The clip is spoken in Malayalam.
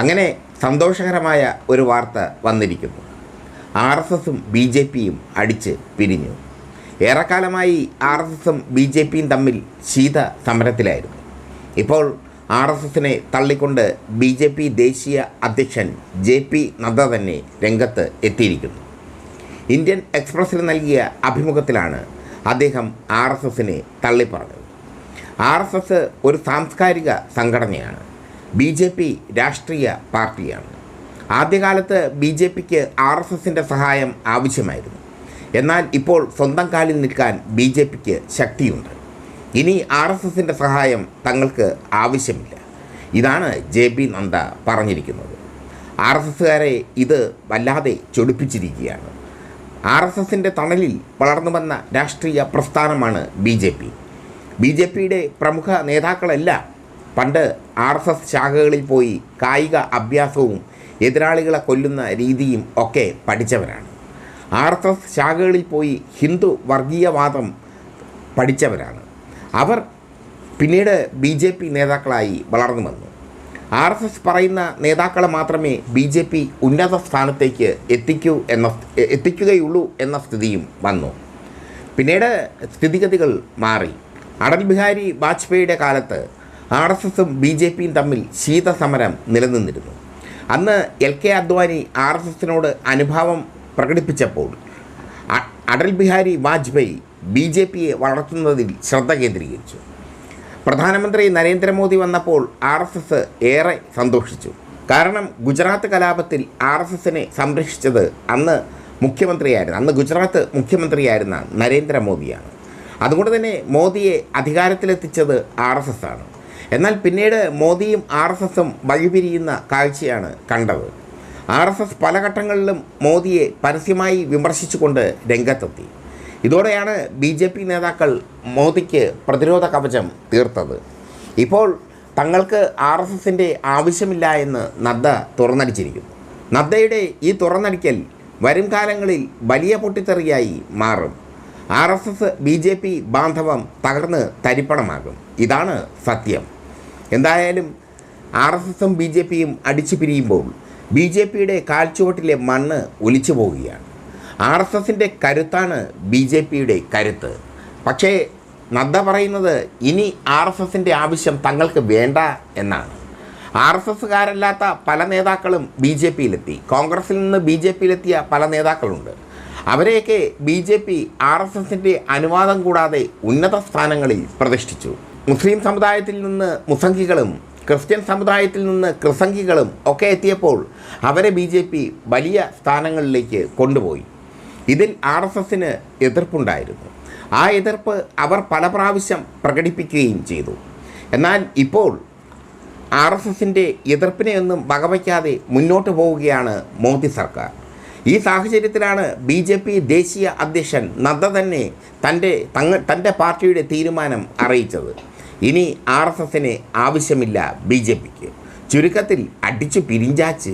അങ്ങനെ സന്തോഷകരമായ ഒരു വാർത്ത വന്നിരിക്കുന്നു. ആർ എസ് എസും ബി ജെ പിയും അടിച്ച് പിരിഞ്ഞു. ഏറെക്കാലമായി ആർ എസ് എസും ബി ജെ പിയും തമ്മിൽ ശീത സമരത്തിലായിരുന്നു. ഇപ്പോൾ ആർ എസ് എസിനെ തള്ളിക്കൊണ്ട് ബി ജെ പി ദേശീയ അധ്യക്ഷൻ ജെ പി നദ്ദ തന്നെ രംഗത്ത് എത്തിയിരിക്കുന്നു. ഇന്ത്യൻ എക്സ്പ്രസ്സിന് നൽകിയ അഭിമുഖത്തിലാണ് അദ്ദേഹം ആർ എസ് എസിനെ തള്ളിപ്പറഞ്ഞത്. ആർ എസ് എസ് ഒരു സാംസ്കാരിക സംഘടനയാണ്. ബി ജെ പി രാഷ്ട്രീയ പാർട്ടിയാണ്. ആദ്യകാലത്ത് ബി ജെ പിക്ക് ആർ എസ് എസിന്റെ സഹായം ആവശ്യമായിരുന്നു. എന്നാൽ ഇപ്പോൾ സ്വന്തം കാലിൽ നിൽക്കാൻ ബി ജെ പിക്ക് ശക്തിയുണ്ട്. ഇനി ആർ എസ് എസിന്റെ സഹായം തങ്ങൾക്ക് ആവശ്യമില്ല. ഇതാണ് ജെ പി നന്ദ പറഞ്ഞിരിക്കുന്നത്. ആർ എസ് എസുകാരെ ഇത് വല്ലാതെ ചൊടിപ്പിച്ചിരിക്കുകയാണ്. ആർ എസ് എസിന്റെ തണലിൽ വളർന്നു വന്ന രാഷ്ട്രീയ പ്രസ്ഥാനമാണ് B J P. B J പിയുടെ പ്രമുഖ നേതാക്കളെല്ലാം പണ്ട് ആർ എസ് എസ് ശാഖകളിൽ പോയി കായിക അഭ്യാസവും എതിരാളികളെ കൊല്ലുന്ന രീതിയും ഒക്കെ പഠിച്ചവരാണ്. ആർ എസ് എസ് ശാഖകളിൽ പോയി ഹിന്ദു വർഗീയവാദം പഠിച്ചവരാണ്. അവർ പിന്നീട് ബി ജെ പി നേതാക്കളായി വളർന്നു വന്നു. ആർ എസ് എസ് പറയുന്ന നേതാക്കളെ മാത്രമേ ബി ജെ പി ഉന്നത സ്ഥാനത്തേക്ക് എത്തിക്കൂ എന്ന എത്തിക്കുകയുള്ളൂ എന്ന സ്ഥിതിയും വന്നു. പിന്നീട് സ്ഥിതിഗതികൾ മാറി. അടൽ ബിഹാരി വാജ്പേയിയുടെ കാലത്ത് ആർ എസ് എസും ബി ജെ പിയും തമ്മിൽ ശീതസമരം നിലനിന്നിരുന്നു. അന്ന് L K Advani R S എസിനോട് അനുഭാവം പ്രകടിപ്പിച്ചപ്പോൾ അടൽ ബിഹാരി വാജ്പേയി ബി ജെ പിയെ വളർത്തുന്നതിൽ ശ്രദ്ധ കേന്ദ്രീകരിച്ചു. പ്രധാനമന്ത്രി നരേന്ദ്രമോദി വന്നപ്പോൾ ആർ എസ് എസ് ഏറെ സന്തോഷിച്ചു. കാരണം ഗുജറാത്ത് കലാപത്തിൽ ആർ എസ് എസിനെ സംരക്ഷിച്ചത് അന്ന് മുഖ്യമന്ത്രിയായിരുന്നു. അന്ന് ഗുജറാത്ത് മുഖ്യമന്ത്രിയായിരുന്ന നരേന്ദ്രമോദിയാണ്. അതുകൊണ്ട് തന്നെ മോദിയെ അധികാരത്തിലെത്തിച്ചത് ആർ എസ് എസ് ആണ്. എന്നാൽ പിന്നീട് മോദിയും ആർ എസ് എസും വഴിപിരിയുന്ന കാഴ്ചയാണ് കണ്ടത്. ആർ എസ് എസ് പല ഘട്ടങ്ങളിലും മോദിയെ പരസ്യമായി വിമർശിച്ചുകൊണ്ട് രംഗത്തെത്തി. ഇതോടെയാണ് ബി ജെ പി നേതാക്കൾ മോദിക്ക് പ്രതിരോധ കവചം തീർത്തത്. ഇപ്പോൾ തങ്ങൾക്ക് ആർ എസ് എസിന്റെ ആവശ്യമില്ല എന്ന് നദ്ദ തുറന്നടിച്ചിരിക്കുന്നു. നദ്ദയുടെ ഈ തുറന്നടിക്കൽ വരും കാലങ്ങളിൽ വലിയ പൊട്ടിത്തെറിയായി മാറും. R S S B J P ബാന്ധവം തകർന്ന് തരിപ്പണമാകും. ഇതാണ് സത്യം. എന്തായാലും ആർ എസ് എസും ബി ജെ പിയും അടിച്ചു പിരിയുമ്പോൾ ബി ജെ പിയുടെ കാൽച്ചുവട്ടിലെ മണ്ണ് ഒലിച്ചു പോവുകയാണ്. ആർ എസ് എസിന്റെ കരുത്താണ് ബി ജെ പിയുടെ കരുത്ത്. പക്ഷേ നദ്ദ പറയുന്നത് ഇനി ആർ എസ് എസിന്റെ ആവശ്യം തങ്ങൾക്ക് വേണ്ട എന്നാണ്. ആർ എസ് എസ്സുകാരല്ലാത്ത പല നേതാക്കളും ബി ജെ പിയിലെത്തി. കോൺഗ്രസിൽ നിന്ന് ബി ജെ പിയിലെത്തിയ പല നേതാക്കളുണ്ട്. അവരെയൊക്കെ B J P R S എസിന്റെ അനുവാദം കൂടാതെ ഉന്നത സ്ഥാനങ്ങളിൽ പ്രതിഷ്ഠിച്ചു. മുസ്ലിം സമുദായത്തിൽ നിന്ന് മുസംഖികളും ക്രിസ്ത്യൻ സമുദായത്തിൽ നിന്ന് ക്രിസംഖികളും ഒക്കെ എത്തിയപ്പോൾ അവരെ ബി ജെ പി വലിയ സ്ഥാനങ്ങളിലേക്ക് കൊണ്ടുപോയി. ഇതിൽ ആർ എസ് എസിന് എതിർപ്പുണ്ടായിരുന്നു. ആ എതിർപ്പ് അവർ പല പ്രാവശ്യം പ്രകടിപ്പിക്കുകയും ചെയ്തു. എന്നാൽ ഇപ്പോൾ ആർ എസ് എസിന്റെ എതിർപ്പിനെയൊന്നും വകവയ്ക്കാതെ മുന്നോട്ട് പോവുകയാണ് മോദി സർക്കാർ. ഈ സാഹചര്യത്തിലാണ് ബി ജെ പി ദേശീയ അധ്യക്ഷൻ നദ്ദ തന്നെ തന്റെ തങ്ങ തന്റെ പാർട്ടിയുടെ തീരുമാനം അറിയിച്ചത്. ഇനി ആർ എസ് എസിന് ആവശ്യമില്ല ബി ജെ പിക്ക്. ചുരുക്കത്തിൽ അടിച്ചു പിരിഞ്ചാച്ച്